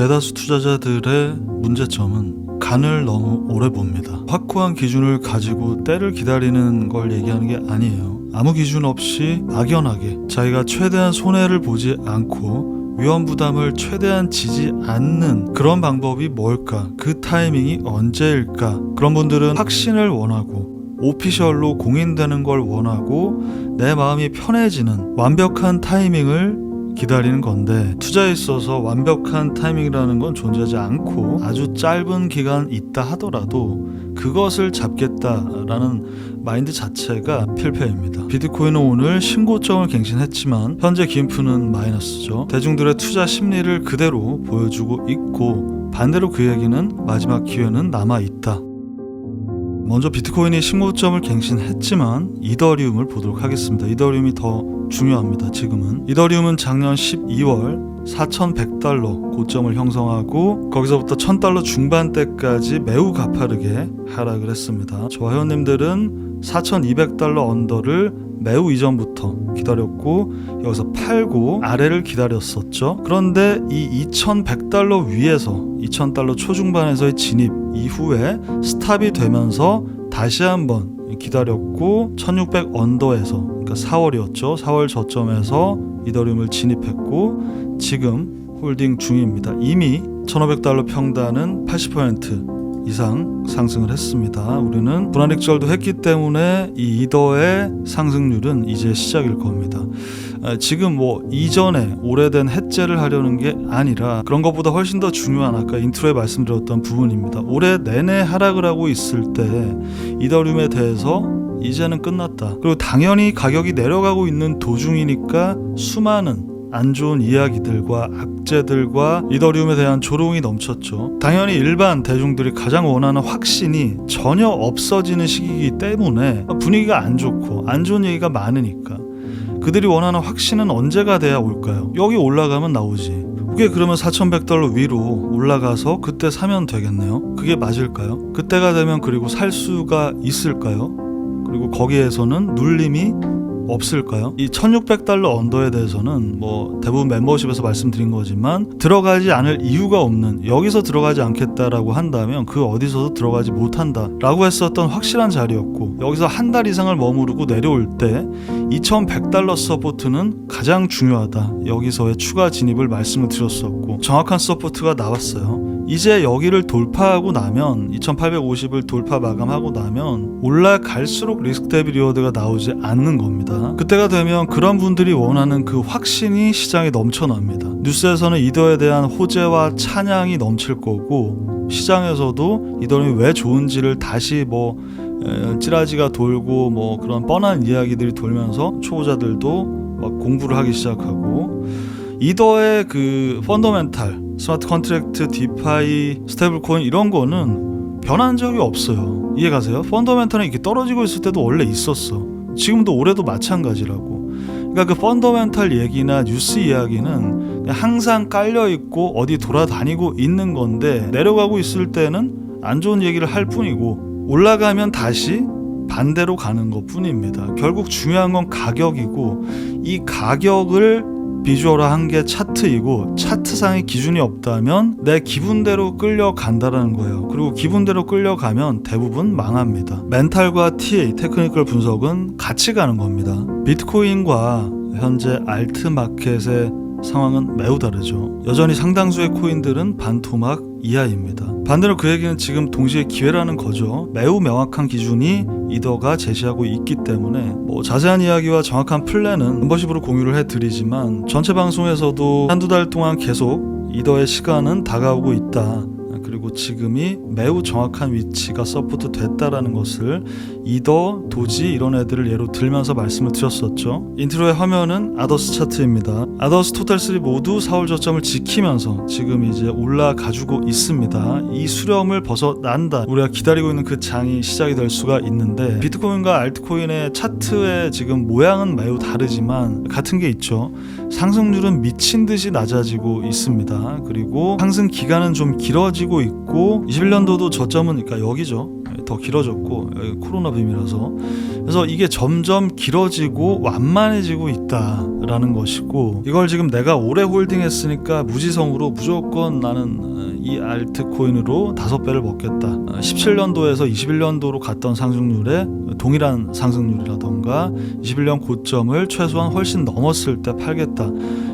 대다수 투자자들의 문제점은 간을 너무 오래 봅니다. 확고한 기준을 가지고 때를 기다리는 걸 얘기하는 게 아니에요. 아무 기준 없이 막연하게 자기가 최대한 손해를 보지 않고 위험 부담을 최대한 지지 않는 그런 방법이 뭘까? 그 타이밍이 언제일까? 그런 분들은 확신을 원하고 오피셜로 공인되는 걸 원하고 내 마음이 편해지는 완벽한 타이밍을 기다리는 건데 투자에 있어서 완벽한 타이밍이라는 건 존재하지 않고 아주 짧은 기간 있다 하더라도 그것을 잡겠다라는 마인드 자체가 필패입니다. 비트코인은 오늘 신고점을 갱신했지만 현재 김프는 마이너스죠. 대중들의 투자 심리를 그대로 보여주고 있고 반대로 그 얘기는 마지막 기회는 남아 있다. 먼저 비트코인이 신고점을 갱신했지만 이더리움을 보도록 하겠습니다. 이더리움이 더 중요합니다. 지금은 이더리움은 작년 12월 4,100달러 고점을 형성하고 거기서부터 1,000달러 중반대까지 매우 가파르게 하락을 했습니다. 저와 회원님들은 4,200달러 언더를 매우 이전부터 기다렸고 여기서 팔고 아래를 기다렸었죠. 그런데 이 2,100달러 위에서 2,000달러 초중반에서의 진입 이후에 스탑이 되면서 다시 한번 기다렸고 1600 언더에서 그러니까 4월이었죠. 4월 저점에서 이더리움을 진입했고 지금 홀딩 중입니다. 이미 1500달러 평단은 80% 이상 상승을 했습니다. 우리는 분할익절도 했기 때문에 이 이더의 상승률은 이제 시작일 겁니다. 아, 지금 뭐 이전에 오래된 해제를 하려는 게 아니라 그런 것보다 훨씬 더 중요한 아까 인트로에 말씀드렸던 부분입니다. 올해 내내 하락을 하고 있을 때 이더리움에 대해서 이제는 끝났다. 그리고 당연히 가격이 내려가고 있는 도중이니까 수많은 안 좋은 이야기들과 악재들과 이더리움에 대한 조롱이 넘쳤죠. 당연히 일반 대중들이 가장 원하는 확신이 전혀 없어지는 시기이기 때문에 분위기가 안 좋고 안 좋은 얘기가 많으니까 그들이 원하는 확신은 언제가 돼야 올까요? 여기 올라가면 나오지. 그게 그러면 4,100달러 위로 올라가서 그때 사면 되겠네요. 그게 맞을까요? 그때가 되면 그리고 살 수가 있을까요? 그리고 거기에서는 눌림이 없을까요? 이 1600달러 언더에 대해서는 뭐 대부분 멤버십에서 말씀드린 거지만 들어가지 않을 이유가 없는 여기서 들어가지 않겠다라고 한다면 그 어디서도 들어가지 못한다라고 했었던 확실한 자리였고 여기서 한 달 이상을 머무르고 내려올 때 2100달러 서포트는 가장 중요하다. 여기서의 추가 진입을 말씀을 드렸었고 정확한 서포트가 나왔어요. 이제 여기를 돌파하고 나면 2850을 돌파 마감하고 나면 올라갈수록 리스크 대비 리워드가 나오지 않는 겁니다. 그때가 되면 그런 분들이 원하는 그 확신이 시장에 넘쳐납니다. 뉴스에서는 이더에 대한 호재와 찬양이 넘칠 거고 시장에서도 이더는 왜 좋은지를 다시 뭐 에, 찌라지가 돌고 뭐 그런 뻔한 이야기들이 돌면서 초보자들도 막 공부를 하기 시작하고 이더의 그 펀더멘탈 스마트 컨트랙트 디파이 스테이블 코인 이런 거는 변한 적이 없어요 이해가세요? 펀더멘탈은 이렇게 떨어지고 있을 때도 원래 있었어 지금도 올해도 마찬가지라고 그러니까 그 펀더멘탈 얘기나 뉴스 이야기는 항상 깔려 있고 어디 돌아다니고 있는 건데 내려가고 있을 때는 안 좋은 얘기를 할 뿐이고 올라가면 다시 반대로 가는 것 뿐입니다. 결국 중요한 건 가격이고 이 가격을 비주얼화한 게 차트이고 차트상의 기준이 없다면 내 기분대로 끌려간다라는 거예요. 그리고 기분대로 끌려가면 대부분 망합니다. 멘탈과 TA 테크니컬 분석은 같이 가는 겁니다. 비트코인과 현재 알트 마켓의 상황은 매우 다르죠. 여전히 상당수의 코인들은 반토막 이하입니다. 반대로 그 얘기는 지금 동시에 기회라는 거죠. 매우 명확한 기준이 이더가 제시하고 있기 때문에 뭐 자세한 이야기와 정확한 플랜은 멤버십으로 공유를 해드리지만 전체 방송에서도 한두 달 동안 계속 이더의 시간은 다가오고 있다. 그리고 지금이 매우 정확한 위치가 서포트 됐다라는 것을 이더, 도지 이런 애들을 예로 들면서 말씀을 드렸었죠. 인트로의 화면은 아더스 차트입니다. 아더스 토탈 3 모두 4월 저점을 지키면서 지금 이제 올라가주고 있습니다. 이 수렴을 벗어난다. 우리가 기다리고 있는 그 장이 시작이 될 수가 있는데 비트코인과 알트코인의 차트의 지금 모양은 매우 다르지만 같은 게 있죠. 상승률은 미친 듯이 낮아지고 있습니다. 그리고 상승 기간은 좀 길어지고 있고 21년도도 저점은 그러니까 여기죠. 더 길어졌고 여기 코로나 빔이라서 그래서 이게 점점 길어지고 완만해지고 있다라는 것이고 이걸 지금 내가 오래 홀딩했으니까 무지성으로 무조건 나는 어, 이 알트코인으로 다섯 배를 먹겠다. 17년도에서 21년도로 갔던 상승률에 동일한 상승률이라던가 21년 고점을 최소한 훨씬 넘었을 때 팔겠다.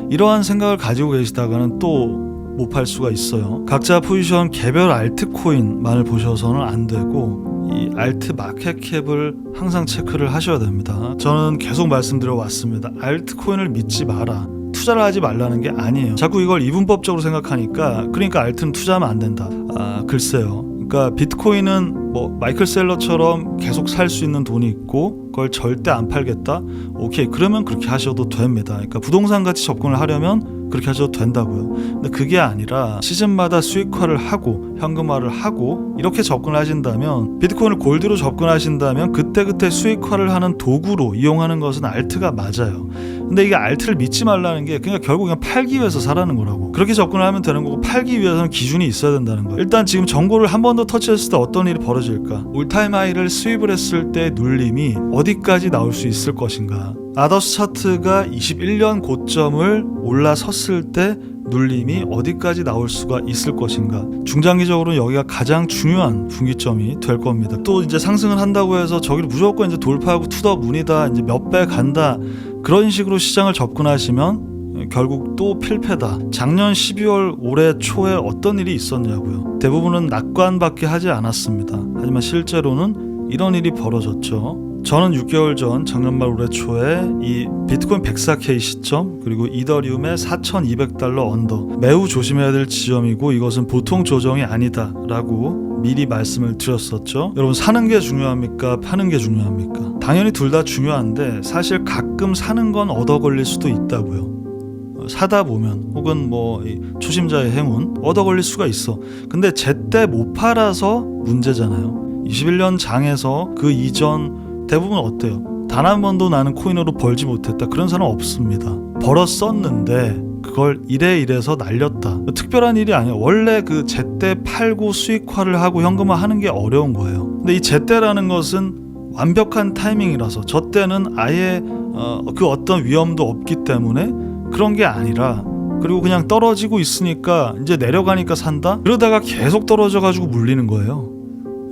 이러한 생각을 가지고 계시다가는 또 못 팔 수가 있어요. 각자 포지션 개별 알트코인만을 보셔서는 안 되고 이 알트 마켓캡을 항상 체크를 하셔야 됩니다. 저는 계속 말씀드려 왔습니다. 알트코인을 믿지 마라. 투자를 하지 말라는 게 아니에요. 자꾸 이걸 이분법적으로 생각하니까 그러니까 알트는 투자하면 안 된다. 아 글쎄요. 그러니까 비트코인은 뭐 마이클 셀러처럼 계속 살 수 있는 돈이 있고 그걸 절대 안 팔겠다. 오케이 그러면 그렇게 하셔도 됩니다. 그러니까 부동산 같이 접근을 하려면 그렇게 하셔도 된다고요. 근데 그게 아니라 시즌마다 수익화를 하고 현금화를 하고 이렇게 접근을 하신다면 비트코인을 골드로 접근하신다면 그때그때 수익화를 하는 도구로 이용하는 것은 알트가 맞아요. 근데 이게 알트를 믿지 말라는 게 그냥 결국 그냥 팔기 위해서 사라는 거라고. 그렇게 접근을 하면 되는 거고 팔기 위해서는 기준이 있어야 된다는 거예요. 일단 지금 정보를 한 번 더 터치했을 때 어떤 일이 벌어질까? 올타임 하이를 수입을 했을 때 눌림이 어디까지 나올 수 있을 것인가? 아더스 차트가 21년 고점을 올라섰을 때 눌림이 어디까지 나올 수가 있을 것인가. 중장기적으로는 여기가 가장 중요한 분기점이 될 겁니다. 또 이제 상승을 한다고 해서 저기를 무조건 이제 돌파하고 투더 문이다, 이제 몇 배 간다. 그런 식으로 시장을 접근하시면 결국 또 필패다. 작년 12월 올해 초에 어떤 일이 있었냐고요. 대부분은 낙관밖에 하지 않았습니다. 하지만 실제로는 이런 일이 벌어졌죠. 저는 6개월 전 작년 말 올해 초에 이 비트코인 104K 시점 그리고 이더리움의 4,200달러 언더 매우 조심해야 될 지점이고 이것은 보통 조정이 아니다라고 미리 말씀을 드렸었죠. 여러분 사는 게 중요합니까? 파는 게 중요합니까? 당연히 둘 다 중요한데 사실 가끔 사는 건 얻어 걸릴 수도 있다고요. 사다 보면 혹은 뭐이 초심자의 행운 얻어 걸릴 수가 있어. 근데 제때 못 팔아서 문제잖아요. 21년 장에서 그 이전 대부분 어때요? 단 한 번도 나는 코인으로 벌지 못했다. 그런 사람 없습니다. 벌었었는데 그걸 이래 이래서 날렸다. 특별한 일이 아니에요. 원래 그 제때 팔고 수익화를 하고 현금화 하는 게 어려운 거예요. 근데 이 제때라는 것은 완벽한 타이밍이라서 저 때는 아예 어, 그 어떤 위험도 없기 때문에 그런 게 아니라 그리고 그냥 떨어지고 있으니까 이제 내려가니까 산다? 그러다가 계속 떨어져 가지고 물리는 거예요.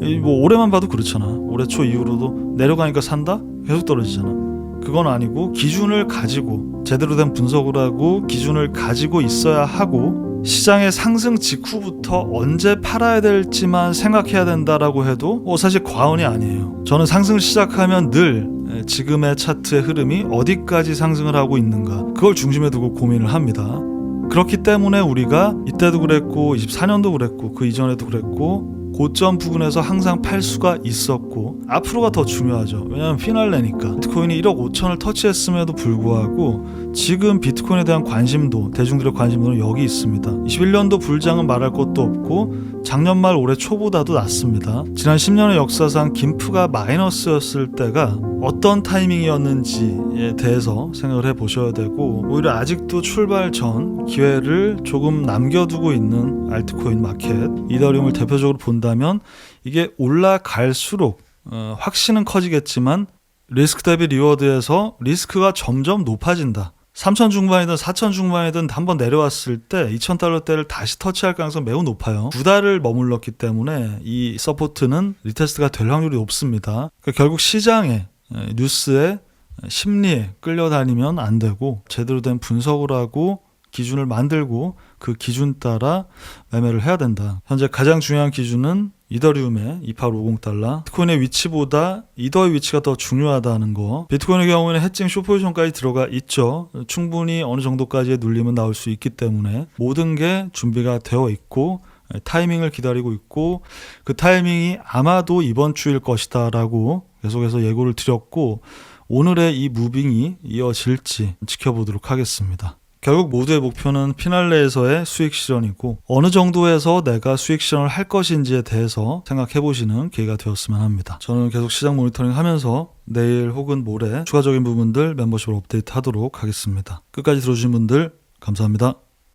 이뭐 올해만 봐도 그렇잖아. 올해 초 이후로도 내려가니까 산다? 계속 떨어지잖아. 그건 아니고 기준을 가지고 제대로 된 분석을 하고 기준을 가지고 있어야 하고 시장의 상승 직후부터 언제 팔아야 될지만 생각해야 된다라고 해도 뭐 사실 과언이 아니에요. 저는 상승 시작하면 늘 지금의 차트의 흐름이 어디까지 상승을 하고 있는가 그걸 중심에 두고 고민을 합니다. 그렇기 때문에 우리가 이때도 그랬고 24년도 그랬고 그 이전에도 그랬고 고점 부근에서 항상 팔 수가 있었고 앞으로가 더 중요하죠. 왜냐하면 피날레니까 비트코인이 1억 5천을 터치했음에도 불구하고 지금 비트코인에 대한 관심도 대중들의 관심도는 여기 있습니다. 21년도 불장은 말할 것도 없고 작년 말 올해 초보다도 낮습니다. 지난 10년의 역사상 김프가 마이너스였을 때가 어떤 타이밍이었는지에 대해서 생각을 해 보셔야 되고 오히려 아직도 출발 전 기회를 조금 남겨두고 있는 알트코인 마켓 이더리움을 대표적으로 본다면 이게 올라갈수록 어, 확신은 커지겠지만 리스크 대비 리워드에서 리스크가 점점 높아진다. 3천 중반이든 4천 중반이든 한 번 내려왔을 때 2천 달러대를 다시 터치할 가능성 매우 높아요. 두 달을 머물렀기 때문에 이 서포트는 리테스트가 될 확률이 높습니다. 그러니까 결국 시장에 에, 뉴스에 심리에 끌려다니면 안 되고 제대로 된 분석을 하고 기준을 만들고 그 기준 따라 매매를 해야 된다. 현재 가장 중요한 기준은 이더리움의 2850달러. 비트코인의 위치보다 이더의 위치가 더 중요하다는 거. 비트코인의 경우에는 해칭 쇼포지션까지 들어가 있죠. 충분히 어느 정도까지의 눌림은 나올 수 있기 때문에 모든 게 준비가 되어 있고 타이밍을 기다리고 있고 그 타이밍이 아마도 이번 주일 것이다라고 계속해서 예고를 드렸고 오늘의 이 무빙이 이어질지 지켜보도록 하겠습니다. 결국 모두의 목표는 피날레에서의 수익 실현이고 어느 정도에서 내가 수익 실현을 할 것인지에 대해서 생각해 보시는 기회가 되었으면 합니다. 저는 계속 시장 모니터링 하면서 내일 혹은 모레 추가적인 부분들 멤버십으로 업데이트 하도록 하겠습니다. 끝까지 들어주신 분들 감사합니다.